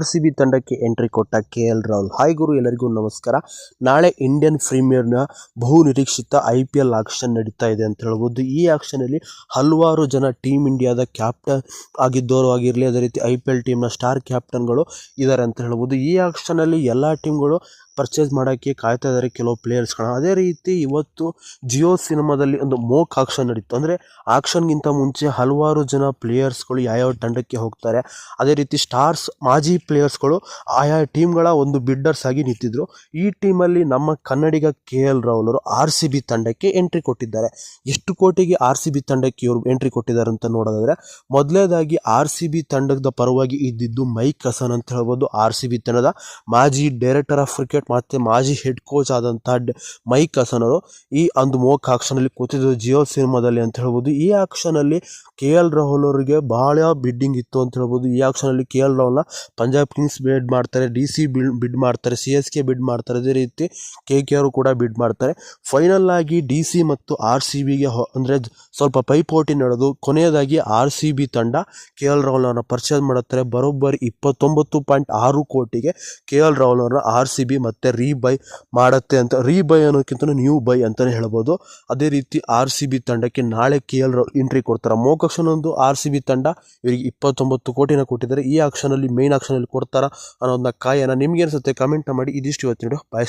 R C B ತಂಡಕ್ಕೆ entry ಕೊಟ್ಟ K L Rahul. Hi ಗುರು, ಎಲ್ಲರಿಗೂ ನಮಸ್ಕಾರ. ನಾಳೆ ಇಂಡಿಯನ್ ಪ್ರೀಮಿಯರ್ನ ಬಹು ನಿರೀಕ್ಷಿತ ಐ ಪಿ ಎಲ್ ಆಕ್ಷನ್ ನಡೀತಾ ಇದೆ ಅಂತ ಹೇಳ್ಬೋದು. ಈ ಆಕ್ಷನಲ್ಲಿ ಹಲವಾರು ಜನ ಟೀಮ್ ಇಂಡಿಯಾದ ಕ್ಯಾಪ್ಟನ್ ಆಗಿದ್ದವರು ಆಗಿರಲಿ, ಅದೇ ರೀತಿ ಐ ಪಿ ಎಲ್ ಟೀಮ್ನ ಸ್ಟಾರ್ ಕ್ಯಾಪ್ಟನ್ಗಳು ಇದ್ದಾರೆ ಅಂತ ಹೇಳ್ಬೋದು. ಈ ಆಕ್ಷನಲ್ಲಿ ಎಲ್ಲ ಟೀಮ್ಗಳು ಪರ್ಚೇಸ್ ಮಾಡೋಕ್ಕೆ ಕಾಯ್ತಾ ಇದ್ದಾರೆ ಕೆಲವು ಪ್ಲೇಯರ್ಸ್ಗಳನ್ನ ಅದೇ ರೀತಿ ಇವತ್ತು ಜಿಯೋ ಸಿನಿಮಾದಲ್ಲಿ ಒಂದು ಮೋಕ್ ಆಕ್ಷನ್ ನಡೀತು. ಅಂದರೆ ಆಕ್ಷನ್ಗಿಂತ ಮುಂಚೆ ಹಲವಾರು ಜನ ಪ್ಲೇಯರ್ಸ್ಗಳು ಯಾವ್ಯಾವ ತಂಡಕ್ಕೆ ಹೋಗ್ತಾರೆ, ಅದೇ ರೀತಿ ಸ್ಟಾರ್ಸ್ ಮಾಜಿ ಪ್ಲೇಯರ್ಸ್ಗಳು ಆಯಾ ಟೀಮ್ಗಳ ಒಂದು ಬಿಡ್ಡರ್ಸ್ ಆಗಿ ನಿಂತಿದ್ರು. ಈ ಟೀಮಲ್ಲಿ ನಮ್ಮ ಕನ್ನಡಿಗ ಕೆ ಎಲ್ ರಾಹುಲ್ ಅವರು ಆರ್ ಸಿ ಬಿ ತಂಡಕ್ಕೆ ಎಂಟ್ರಿ ಕೊಟ್ಟಿದ್ದಾರೆ. ಎಷ್ಟು ಕೋಟಿಗೆ ಆರ್ ಸಿ ಬಿ ತಂಡಕ್ಕೆ ಇವರು ಎಂಟ್ರಿ ಕೊಟ್ಟಿದ್ದಾರೆ ಅಂತ ನೋಡೋದಾದ್ರೆ ಮೊದಲನೇದಾಗಿ ಆರ್ ಸಿ ಬಿ ತಂಡದ ಪರವಾಗಿ ಇದ್ದಿದ್ದು ಮೈಕ್ ಹಸನ್ ಅಂತ ಹೇಳ್ಬೋದು. ಆರ್ ಸಿ ಬಿ ತಂಡದ ಮಾಜಿ ಡೈರೆಕ್ಟರ್ ಆಫ್ ಕ್ರಿಕೆಟ್ ಮತ್ತು ಮಾಜಿ ಹೆಡ್ ಕೋಚ್ ಆದಂಥ ಮೈಕ್ ಹಸನ್ ಅವರು ಈ ಒಂದು ಮೋಕ್ ಆಕ್ಷನಲ್ಲಿ ಕೂತಿದ್ದು ಜಿಯೋ ಸಿನಿಮಾದಲ್ಲಿ ಅಂತ ಹೇಳ್ಬೋದು. ಈ ಆಕ್ಷನಲ್ಲಿ ಕೆ ಎಲ್ ರಾಹುಲ್ ಅವರಿಗೆ ಬಹಳ ಬಿಡ್ಡಿಂಗ್ ಇತ್ತು ಅಂತ ಹೇಳ್ಬೋದು. ಈ ಆಕ್ಷನಲ್ಲಿ ಕೆ ಎಲ್ ರಾಹುಲ್ನ ಪಂಜಾಬ್ ಕಿಂಗ್ಸ್ ಬಿಡ್ ಮಾಡ್ತಾರೆ ಡಿ ಸಿ ಬಿಡ್ ಮಾಡ್ತಾರೆ ಸಿ ಎಸ್ ಕೆ ಬಿಡ್ ಮಾಡ್ತಾರೆ. ಅದೇ ರೀತಿ ಕೆ ಕೆ ಅವರು ಕೂಡ ಬಿಡ್ ಮಾಡ್ತಾರೆ. ಫೈನಲ್ ಆಗಿ ಡಿ ಸಿ ಮತ್ತು ಆರ್ ಸಿ ಬಿಗೆ ಅಂದರೆ ಸ್ವಲ್ಪ ಪೈಪೋಟಿ ನಡೆದು ಕೊನೆಯದಾಗಿ ಆರ್ ಸಿ ಬಿ ತಂಡ ಕೆ ಎಲ್ ರಾಹುಲ್ ಅವರನ್ನ ಪರ್ಚೇಸ್ ಮಾಡುತ್ತಾರೆ. ಬರೋಬ್ಬರಿ ಇಪ್ಪತ್ತೊಂಬತ್ತು ಪಾಯಿಂಟ್ ಆರು ಕೋಟಿಗೆ ಕೆ ಎಲ್ ರಾಹುಲ್ ಅವರನ್ನ ಆರ್ ಸಿ ಬಿ ಮತ್ತೆ ರೀಬೈ ಮಾಡುತ್ತೆ ಅಂತ ರೀಬೈ ಅನ್ನೋಕ್ಕಿಂತ ನ್ಯೂ ಬೈ ಅಂತಲೇ ಹೇಳ್ಬೋದು. ಅದೇ ರೀತಿ ಆರ್ ಸಿ ಬಿ ತಂಡಕ್ಕೆ ನಾಳೆ ಕೆ ಎಲ್ ಎಂಟ್ರಿ ಕೊಡ್ತಾರೆ. ಮೋಕಕ್ಷನ್ ಒಂದು ಆರ್ ಸಿ ಬಿ ತಂಡ ಇವರಿಗೆ ಇಪ್ಪತ್ತೊಂಬತ್ತು ಕೋಟಿನ ಕೊಟ್ಟಿದ್ದಾರೆ. ಈ ಆಕ್ಷನಲ್ಲಿ ಮೇನ್ ಆಕ್ಷನಲ್ಲಿ ಕೊಡ್ತಾರ ಅನ್ನೋದನ್ನ ಕಾಯನ ನಿಮ್ಗೆ ಅನಿಸುತ್ತೆ? ಕಮೆಂಟ್ ಮಾಡಿ. ಇದಿಷ್ಟು ಇವತ್ತಿನ ಬಾಯ್